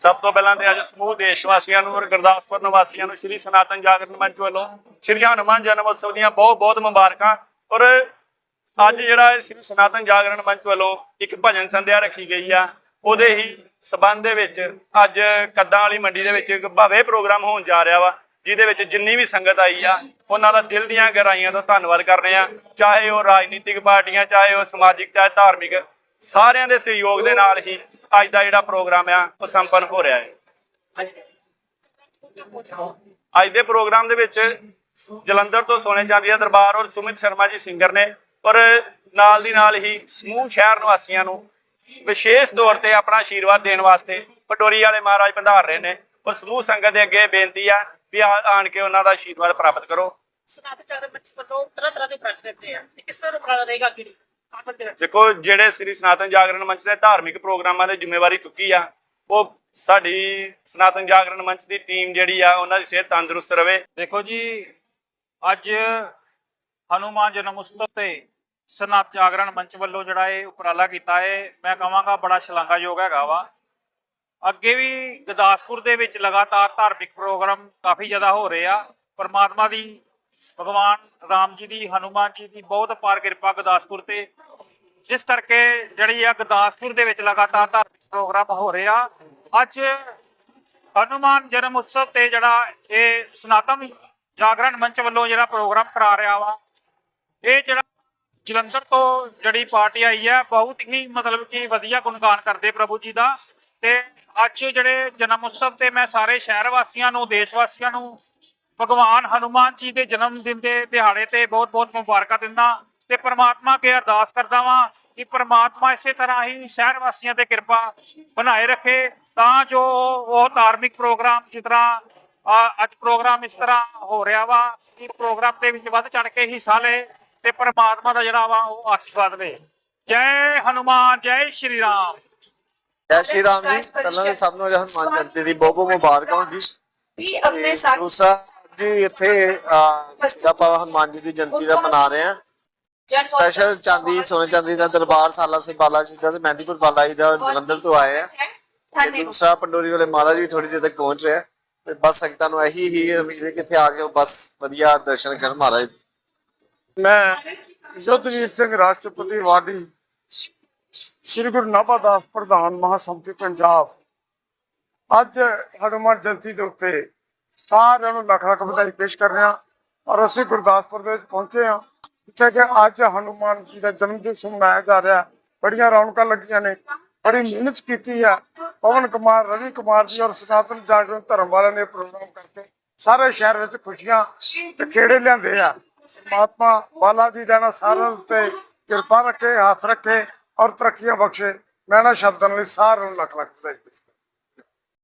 ਸਭ ਤੋਂ ਪਹਿਲਾਂ ਤੇ ਅੱਜ ਸਮੂਹ ਦੇਸ਼ ਵਾਸੀਆਂ ਨੂੰ ਔਰ ਗੁਰਦਾਸਪੁਰ ਨਿਵਾਸੀਆਂ ਨੂੰ ਸ੍ਰੀ ਸਨਾਤਨ ਜਾਗਰਣ ਮੰਚ ਵੱਲੋਂ ਸ੍ਰੀ ਹਨੂਮਾਨ ਜਨਮ ਉਤਸਵ ਦੀਆਂ ਬਹੁਤ ਬਹੁਤ ਮੁਬਾਰਕਾਂ ਔਰ ਅੱਜ ਜਿਹੜਾ ਸ੍ਰੀ ਸਨਾਤਨ ਜਾਗਰਣ ਮੰਚ ਵੱਲੋਂ ਇੱਕ ਭਜਨ ਸੰਧਿਆ ਰੱਖੀ ਗਈ ਆ, ਉਹਦੇ ਹੀ ਸਬੰਧ ਦੇ ਵਿੱਚ ਅੱਜ ਕੱਦਾਂ ਵਾਲੀ ਮੰਡੀ ਦੇ ਵਿੱਚ ਇੱਕ ਭਾਵੇਂ ਪ੍ਰੋਗਰਾਮ ਹੋਣ ਜਾ ਰਿਹਾ ਵਾ, ਜਿਹਦੇ ਵਿੱਚ ਜਿੰਨੀ ਵੀ ਸੰਗਤ ਆਈ ਆ, ਉਹਨਾਂ ਦਾ ਦਿਲ ਦੀਆਂ ਗਹਿਰਾਈਆਂ ਤੋਂ ਧੰਨਵਾਦ ਕਰ ਰਹੇ ਆ, ਚਾਹੇ ਉਹ ਰਾਜਨੀਤਿਕ ਪਾਰਟੀਆਂ, ਚਾਹੇ ਉਹ ਸਮਾਜਿਕ, ਚਾਹੇ ਧਾਰਮਿਕ, ਸਾਰਿਆਂ ਦੇ ਸਹਿਯੋਗ ਦੇ ਨਾਲ ਹੀ ਅੱਜ ਦਾ ਜਿਹੜਾ ਪ੍ਰੋਗਰਾਮ ਆ, ਉਹ ਸੰਪੰਨ ਹੋ ਰਿਹਾ ਹੈ। ਅੱਜ ਦੇ ਪ੍ਰੋਗਰਾਮ ਦੇ ਵਿੱਚ ਜਲੰਧਰ ਤੋਂ ਸੋਨੇ ਚਾਂਦੀ ਦਾ ਦਰਬਾਰ ਔਰ ਸੁਮਿਤ ਸ਼ਰਮਾ ਜੀ ਸਿੰਗਰ ਨੇ ਔਰ ਨਾਲ ਦੀ ਨਾਲ ਹੀ ਸਮੂਹ ਸ਼ਹਿਰ ਨਿਵਾਸੀਆਂ ਨੂੰ ਵਿਸ਼ੇਸ਼ ਤੌਰ ਤੇ ਆਪਣਾ ਆਸ਼ੀਰਵਾਦ ਦੇਣ ਵਾਸਤੇ ਪਟੋਰੀ ਵਾਲੇ ਮਹਾਰਾਜ ਭੰਡਾਰ ਰਹੇ ਨੇ ਔਰ ਸਮੂਹ ਸੰਗਤ ਦੇ ਅੱਗੇ ਬੇਨਤੀ ਆ ਵੀ ਆਣ ਕੇ ਉਹਨਾਂ ਦਾ ਆਸ਼ੀਰਵਾਦ ਪ੍ਰਾਪਤ ਕਰੋ। ਸਨਾਤਨ ਚਾਰ ਵੱਲੋਂ ਤਰ੍ਹਾਂ ਤਰ੍ਹਾਂ ਦੇ ਪ੍ਰੋਜੈਕਟ ਦਿੱਤੇ ਆ। ਕਿਸ ਤਰ੍ਹਾਂ ਰੁਕਾ ਰਹੇਗਾ ਅੱਗੇ। ਦੇਖੋ, ਜਿਹੜੇ ਸ੍ਰੀ ਸਨਾਤਨ ਜਾਗਰਣ ਮੰਚ ਦੇ ਧਾਰਮਿਕ ਪ੍ਰੋਗਰਾਮਾਂ ਦੀ ਜ਼ਿੰਮੇਵਾਰੀ ਚੁੱਕੀ ਆ, ਉਹ ਸਾਡੀ ਸਨਾਤਨ ਜਾਗਰਣ ਮੰਚ ਦੀ ਟੀਮ ਜਿਹੜੀ ਆ, ਉਹਨਾਂ ਦੀ ਸਿਹਤ ਤੰਦਰੁਸਤ ਰਵੇ। ਦੇਖੋ ਜੀ, ਅੱਜ ਹਨੂਮਾਨ ਜਨਮ ਉਤਸਵ ਤੇ ਸਨਾਤ ਜਾਗਰਣ ਮੰਚ ਵੱਲੋਂ ਜਿਹੜਾ ਇਹ ਉਪਰਾਲਾ ਕੀਤਾ ਹੈ ਮੈਂ ਕਹਾਂਗਾ ਬੜਾ ਸ਼ਲਾਘਾਯੋਗ ਹੈਗਾ ਵਾ। ਅੱਗੇ ਵੀ ਗੁਰਦਾਸਪੁਰ ਦੇ ਵਿੱਚ ਲਗਾਤਾਰ ਧਾਰਮਿਕ ਪ੍ਰੋਗਰਾਮ ਕਾਫੀ ਜ਼ਿਆਦਾ ਹੋ ਰਹੇ ਆ, ਪਰਮਾਤਮਾ ਦੀ ਭਗਵਾਨ ਰਾਮ ਜੀ ਦੀ, ਹਨੂਮਾਨ ਜੀ ਦੀ ਬਹੁਤ ਅਪਾਰ ਕਿਰਪਾ ਗੁਰਦਾਸਪੁਰ ਤੇ। ਜਿਸ ਕਰਕੇ ਜਿਹੜੀ ਆ ਗੁਰਦਾਸਪੁਰ ਦੇ ਵਿੱਚ ਲਗਾਤਾਰ ਧਾਰਮਿਕ ਪ੍ਰੋਗਰਾਮ ਹੋ ਰਹੇ ਆ। ਅੱਜ ਹਨੂਮਾਨ ਜਨਮ ਉਤਸਵ ਤੇ ਜਿਹੜਾ ਇਹ ਸਨਾਤਨ ਜਾਗਰਣ ਮੰਚ ਵੱਲੋਂ ਜਿਹੜਾ ਪ੍ਰੋਗਰਾਮ ਕਰਾ ਰਿਹਾ ਵਾ, ਇਹ ਜਿਹੜਾ ਜਲੰਧਰ ਤੋਂ ਜਿਹੜੀ ਪਾਰਟੀ ਆਈ ਹੈ ਬਹੁਤ ਹੀ ਮਤਲਬ ਕਿ ਵਧੀਆ ਗੁਣਗਾਨ ਕਰਦੇ ਪ੍ਰਭੂ ਜੀ ਦਾ। ਤੇ ਅੱਜ ਜਿਹੜੇ ਜਨਮ ਉਤਸਵ ਤੇ ਮੈਂ ਸਾਰੇ ਸ਼ਹਿਰ ਵਾਸੀਆਂ ਨੂੰ, ਦੇਸ਼ ਵਾਸੀਆਂ ਨੂੰ ਭਗਵਾਨ ਹਨੂਮਾਨ ਜੀ ਦੇ ਜਨਮ ਦਿਨ ਦੇ ਦਿਹਾੜੇ ਤੇ ਬਹੁਤ ਬਹੁਤ ਮੁਬਾਰਕਾਂ ਦਿੰਦਾ ਤੇ ਪ੍ਰਮਾਤਮਾ ਕੇ ਅਰਦਾਸ ਕਰਦਾ ਵਾਂ ਕਿ ਪ੍ਰਮਾਤਮਾ ਇਸੇ ਤਰ੍ਹਾਂ ਹੀ ਸ਼ਹਿਰ ਵਾਸੀਆਂ ਤੇ ਕਿਰਪਾ ਬਣਾਏ ਰੱਖੇ ਤਾਂ ਜੋ ਉਹ ਧਾਰਮਿਕ ਪ੍ਰੋਗਰਾਮ ਜਿਸ ਤਰ੍ਹਾਂ ਅੱਜ ਪ੍ਰੋਗਰਾਮ ਇਸ ਤਰ੍ਹਾਂ ਹੋ ਰਿਹਾ ਵਾ ਕਿ ਪ੍ਰੋਗਰਾਮ ਦੇ ਵਿੱਚ ਵੱਧ ਚੜ ਕੇ ਹਿੱਸਾ ਲੈ ਤੇ ਪ੍ਰਮਾਤਮਾ ਦਾ ਜਿਹੜਾ ਵਾ ਉਹ ਆਸ਼ੀਰਵਾਦ ਲੈ ਜੈ ਹਨੂਮਾਨ ਜੈ ਸ਼੍ਰੀ ਰਾਮ। ਜੈ ਸ਼੍ਰੀ ਰਾਮ ਜੀ ਪਹਿਲਾਂ ਸਭ ਨੂੰ ਹਨੂੰਮਾਨ ਜਯੰਤੀ ਦੀ ਬਹੁਤ ਬਹੁਤ ਮੁਬਾਰਕਾਂ ਜੀ। ਵੀ ਆਪਣੇ ਸਾਥ ਦੂਸਰਾ ਜੀ ਇੱਥੇ ਆਪਾਂ ਹਨੂੰਮਾਨ ਜੀ ਦੀ ਜਯੰਤੀ ਦਾ ਮਨਾ ਰਹੇ ਹਾਂ। ਜਨ ਸਪੈਸ਼ਲ ਚਾਂਦੀ ਸੋਨੇ ਚਾਂਦੀ ਦਾ ਦਰਬਾਰ ਸਾਲਾ ਸਿੰਘ ਬਾਲਾ ਜੀ ਦਾ ਤੇ ਮਹਿੰਦੀਪੁਰ ਬਾਲਾ ਜੀ ਦਾ ਜਲੰਧਰ ਤੋਂ ਆਏ ਆ ਤੇ ਦੂਸਰਾ ਪੰਡੋਰੀ ਵਾਲੇ ਮਹਾਰਾਜ ਵੀ ਥੋੜੀ ਦੇਰ ਤੱਕ ਪਹੁੰਚ ਰਿਹਾ ਤੇ ਬਸ ਸੰਗਤਾਂ ਨੂੰ ਇਹੀ ਹੀ ਉਮੀਦ ਹੈ ਕਿ ਇੱਥੇ ਆ ਕੇ ਉਹ ਬਸ ਵਧੀਆ ਦਰਸ਼ਨ ਕਰਨ ਮਹਾਰਾਜ ਮੈਂ ਯੁੱਧਵੀਰ ਸਿੰਘ ਰਾਸ਼ਟਰਪਤੀ ਵਾਡੀ ਸ੍ਰੀ ਗੁਰੂ ਨਾਭਾਦਾਸ ਪ੍ਰਧਾਨ ਮਹਾਸੰਮਤੀ ਪੰਜਾਬ। ਅੱਜ ਹਨੂਮਾਨ ਜਯੰਤੀ ਦੇ ਉੱਤੇ ਸਾਰਿਆਂ ਨੂੰ ਲੱਖ ਲੱਖ ਵਧਾਈ ਪੇਸ਼ ਕਰ ਰਿਹਾ ਔਰ ਅਸੀਂ ਗੁਰਦਾਸਪੁਰ ਦੇ ਵਿੱਚ ਪਹੁੰਚੇ ਹਾਂ, ਜਿੱਥੇ ਕਿ ਅੱਜ ਹਨੂਮਾਨ ਜੀ ਦਾ ਜਨਮ ਦਿਵਸ ਮਨਾਇਆ ਜਾ ਰਿਹਾ ਬੜੀਆਂ ਰੌਣਕਾਂ ਲੱਗੀਆਂ ਨੇ, ਬੜੀ ਮਿਹਨਤ ਕੀਤੀ ਆ ਪਵਨ ਕੁਮਾਰ, ਰਵੀ ਕੁਮਾਰ ਜੀ ਔਰ ਸਨਾਤਨ ਜਾਗਰਣ ਧਰਮ ਵਾਲਿਆਂ ਨੇ ਪ੍ਰੋਗਰਾਮ ਕਰਕੇ ਸਾਰੇ ਸ਼ਹਿਰ ਵਿੱਚ ਖੁਸ਼ੀਆਂ ਤੇ ਖੇੜੇ ਲਿਆਂਦੇ ਆ। ਪਰਮਾਤਮਾ ਬਾਲਾ ਜੀ ਦਾ ਨਾ ਸਾਰਿਆਂ ਉੱਤੇ ਕਿਰਪਾ ਰੱਖੇ, ਹੱਥ ਰੱਖੇ ਔਰ ਤਰੱਕੀਆਂ ਬਖਸ਼ੇ। ਮੈਂ ਨਾ ਸ਼ਬਦਾਂ ਲਈ ਸਾਰਿਆਂ ਨੂੰ ਲੱਖ ਲੱਖ ਵਧਾਈ ਦਿੰਦਾ